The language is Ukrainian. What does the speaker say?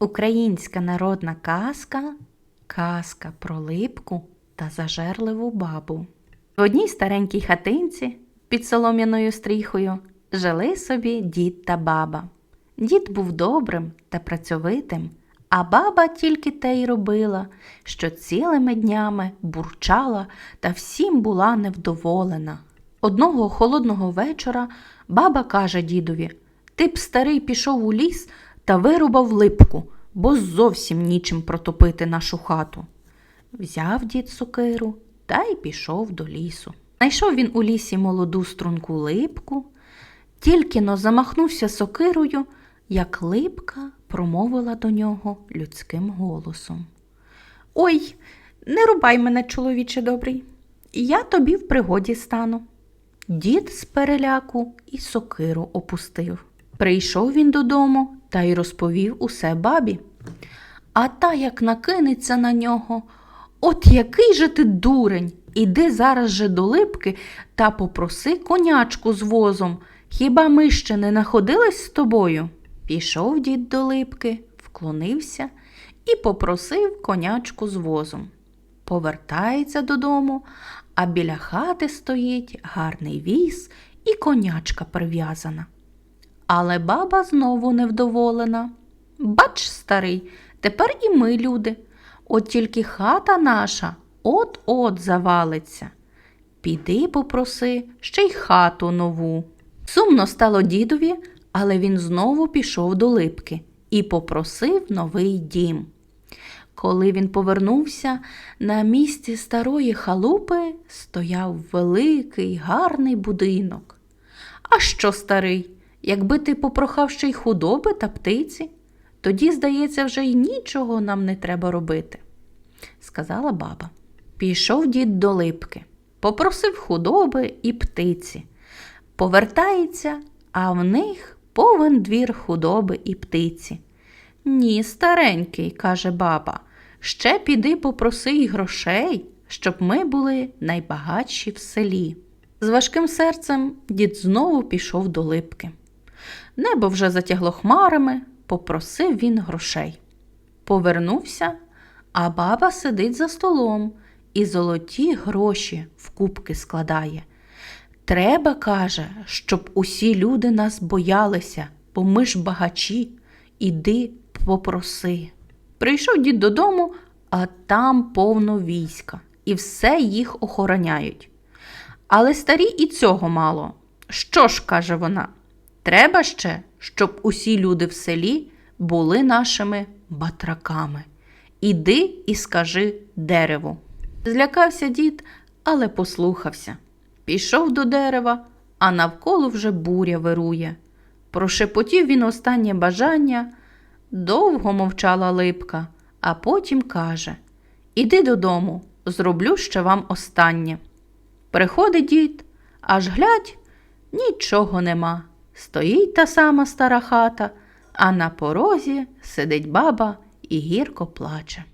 Українська народна казка Казка про липку та зажерливу бабу. В одній старенькій хатинці під солом'яною стріхою жили собі дід та баба. Дід був добрим та працьовитим, а баба тільки те й робила, що цілими днями бурчала та всім була невдоволена. Одного холодного вечора баба каже дідові: Ти б старий пішов у ліс та вирубав липку, бо зовсім нічим протопити нашу хату. Взяв дід сокиру та й пішов до лісу. Найшов він у лісі молоду струнку липку, тільки но замахнувся сокирою, як липка промовила до нього людським голосом. Ой, не рубай мене, чоловіче добрий, я тобі в пригоді стану. Дід з переляку і сокиру опустив. Прийшов він додому та й розповів усе бабі. А та як накинеться на нього. От який же ти дурень, іди зараз же до липки та попроси конячку з возом. Хіба ми ще не находились з тобою? Пішов дід до липки, вклонився і попросив конячку з возом. Повертається додому, а біля хати стоїть гарний віз і конячка прив'язана. Але баба знову невдоволена. Бач, старий, тепер і ми люди. От тільки хата наша от-от завалиться. Піди попроси ще й хату нову. Сумно стало дідові, але він знову пішов до липки і попросив новий дім. Коли він повернувся, на місці старої халупи стояв великий гарний будинок. А що, старий, якби ти попрохав ще й худоби та птиці, тоді, здається, вже й нічого нам не треба робити, сказала баба. Пішов дід до липки, попросив худоби і птиці. Повертається, а в них повен двір худоби і птиці. Ні, старенький, каже баба, ще піди попроси й грошей, щоб ми були найбагатші в селі. З важким серцем дід знову пішов до липки. Небо вже затягло хмарами, попросив він грошей. Повернувся, а баба сидить за столом і золоті гроші в кубки складає. Треба, каже, щоб усі люди нас боялися, бо ми ж багачі. Іди попроси. Прийшов дід додому, а там повно війська, і все їх охороняють. Але старі і цього мало. Що ж, каже вона, треба ще, щоб усі люди в селі були нашими батраками. Іди і скажи дереву. Злякався дід, але послухався. Пішов до дерева, а навколо вже буря вирує. Прошепотів він останнє бажання. Довго мовчала липка, а потім каже Іди додому, зроблю ще вам останнє. Приходить дід, аж глядь, нічого нема. Стоїть та сама стара хата, а на порозі сидить баба і гірко плаче.